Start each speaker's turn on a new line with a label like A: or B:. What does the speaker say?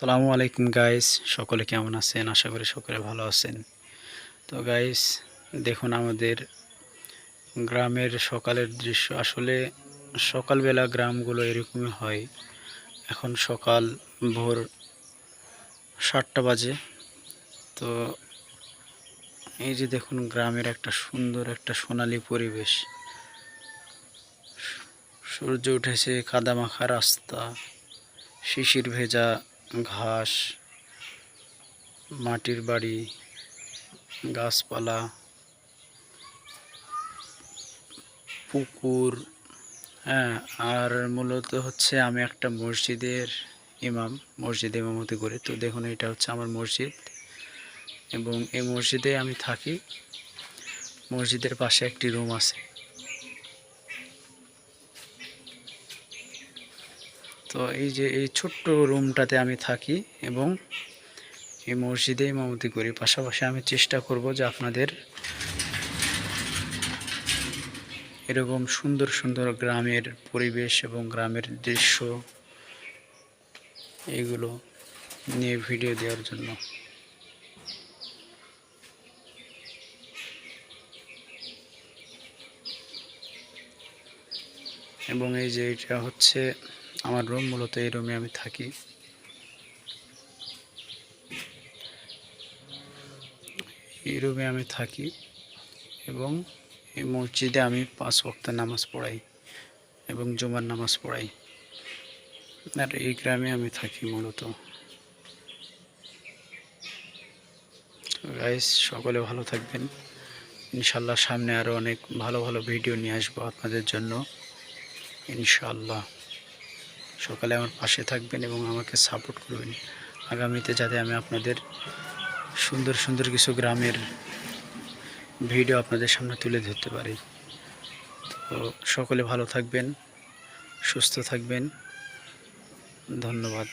A: সালামু আলাইকুম গাইস সকলে কেমন আছেন? আশা করি সকলে ভালো আছেন। তো গাইস দেখুন আমাদের গ্রামের সকালের দৃশ্য। আসলে সকালবেলা গ্রামগুলো এরকমই হয়। এখন সকাল ভোর সাতটা বাজে। তো, এই যে দেখুন গ্রামের একটা সুন্দর একটা সোনালী পরিবেশ। সূর্য উঠেছে কাদামাখা রাস্তা, শিশির ভেজা ঘাস, মাটির বাড়ি, গাছপালা, পুকুর হ্যাঁ আর মূলত হচ্ছে আমি একটা মসজিদের ইমাম, মসজিদে ইমামতি করি। তো দেখুন, এটা হচ্ছে আমার মসজিদ এবং এই মসজিদে আমি থাকি। মসজিদের পাশে একটি রুম আছে। তো এই যে এই ছোট্ট রুমটাতে আমি থাকি এবং এই মসজিদে ইমামতি করি। পাশাপাশি আমি চেষ্টা করব যে আপনাদের এরকম সুন্দর সুন্দর গ্রামের পরিবেশ এবং গ্রামের দৃশ্য এগুলো নিয়ে ভিডিও দেওয়ার জন্য। এবং এই যে এটা হচ্ছে আমার রুম মূলত এই রুমে আমি থাকি। এই রুমে আমি থাকি এবং এই মসজিদে আমি পাঁচ ওয়াক্ত নামাজ পড়াই এবং জুমার নামাজ পড়াই। আর এই গ্রামে আমি থাকি মূলত। গাইস সকলে ভালো থাকবেন। ইনশাল্লাহ সামনে আরও অনেক ভালো ভালো ভিডিও নিয়ে আসব আপনাদের জন্য। ইনশাল্লাহ সকালে আমার পাশে থাকবেন এবং আমাকে সাপোর্ট করবেন। আগামীতে যাতে আমি আপনাদের সুন্দর সুন্দর কিছু গ্রামের ভিডিও আপনাদের সামনে তুলে ধরতে পারি। তো সকলে ভালো থাকবেন, সুস্থ থাকবেন। ধন্যবাদ।